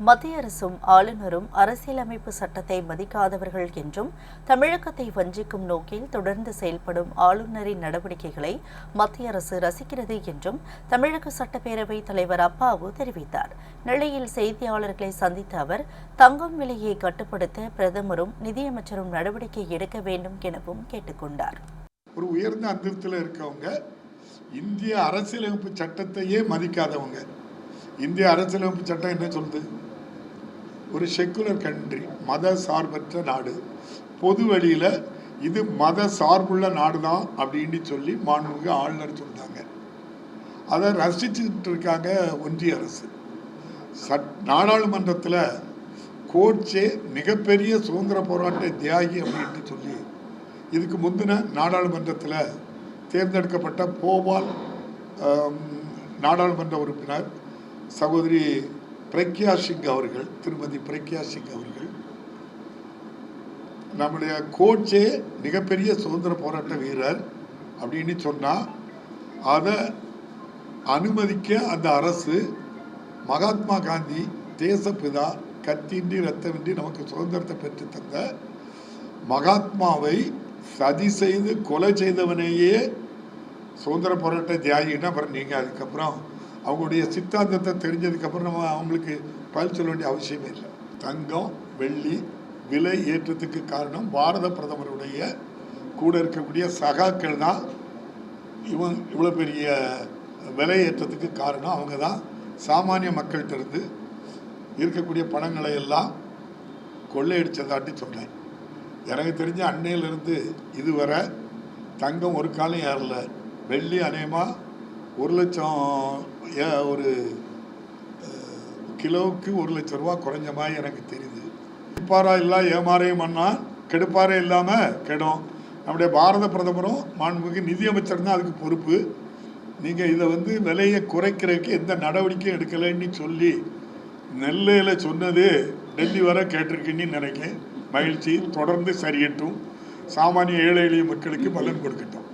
மத்திய அரசும் ஆளுநரும் அரசியலமைப்பு சட்டத்தை மதிக்காதவர்கள் என்றும் தமிழகத்தை வஞ்சிக்கும் நோக்கில் தொடர்ந்து செயல்படும் ஆளுநரின் நடவடிக்கைகளை மத்திய அரசு ரசிக்கிறது என்றும் தமிழக சட்டப்பேரவை தலைவர் அப்பாவு தெரிவித்தார். நெல்லையில் செய்தியாளர்களை சந்தித்த அவர் தங்கம் விலையை கட்டுப்படுத்த பிரதமரும் நிதியமைச்சரும் நடவடிக்கை எடுக்க வேண்டும் எனவும் கேட்டுக்கொண்டார் ஒரு உயர்ந்த அந்தஸ்தில் இருக்கவங்க இந்திய அரசியலமைப்பு சட்டத்தையே மதிக்காதவங்க. இந்திய அரசியலமைப்பு சட்டம் என்ன சொல்லுது? ஒரு செக்குலர் கண்ட்ரி மத சார்பற்ற நாடு. பொது வழியில் இது மத சார்புள்ள நாடு தான் அப்படின்னு சொல்லி மாண்புமிகு ஆளுநர் சொன்னாங்க அதை ரசிச்சுட்டு இருக்காங்க ஒன்றிய அரசு. சட் நாடாளுமன்றத்தில் கோட்சே மிகப்பெரிய சுதந்திர போராட்ட தியாகி அப்படின்ட்டு சொல்லி இதுக்கு முந்தின நாடாளுமன்றத்தில் தேர்ந்தெடுக்கப்பட்ட போபால் நாடாளுமன்ற உறுப்பினர் சகோதரி பிரக்யா சிங் அவர்கள் திருமதி பிரக்யா சிங் அவர்கள் நம்முடைய கோச்சே மிகப்பெரிய சுதந்திர போராட்ட வீரர் அப்படின்னு சொன்னால் அதை அனுமதிக்க அந்த அரசு மகாத்மா காந்தி தேசப்பிதா கத்தின்றி ரத்தமின்றி நமக்கு சுதந்திரத்தை பெற்று தந்த மகாத்மாவை சதி செய்து கொலை செய்தவனையே சுதந்திர போராட்ட தியாகின்னா அப்புறம் நீங்கள் அதுக்கப்புறம் அவங்களுடைய சித்தாந்தத்தை தெரிஞ்சதுக்கப்புறம் நம்ம அவங்களுக்கு பதில் சொல்ல வேண்டிய அவசியமே இல்லை. தங்கம் வெள்ளி விலை ஏற்றத்துக்கு காரணம் பாரத பிரதமருடைய கூட இருக்கக்கூடிய சகாக்கள் தான். இவன் இவ்வளோ பெரிய விலை ஏற்றத்துக்கு காரணம். அவங்க தான் சாமானிய மக்கள்கிட்டருந்து இருக்கக்கூடிய பணங்களை எல்லாம் கொள்ளையடிச்சதாட்டி சொன்னேன். எனக்கு தெரிஞ்ச அன்னையிலிருந்து இதுவரை தங்கம் ஒரு காலம் ஏறல. வெள்ளி அநேகமாக ஒரு லட்சம் ஏ- ஒரு கிலோவுக்கு ஒரு லட்சம் ரூபா குறைஞ்ச மாதிரி எனக்கு தெரியுது. கெடுப்பாரா இல்லை ஏமாறையும் பண்ணால் கெடுப்பாரே இல்லாமல் கெடும். நம்முடைய பாரத பிரதமரும் மாண்புமிகு நிதியமைச்சர் தான் அதுக்கு பொறுப்பு. நீங்கள் இதை வந்து விலையை குறைக்கிறதுக்கு எந்த நடவடிக்கையும் எடுக்கலைன்னு சொல்லி நெல்லையில் சொன்னது டெல்லி வரை கேட்டிருக்கீன்னு நினைக்கிறேன். மகிழ்ச்சி தொடர்ந்து சரியட்டும் சாமானிய ஏழை எளிய மக்களுக்கு பலன் கொடுக்கட்டும்.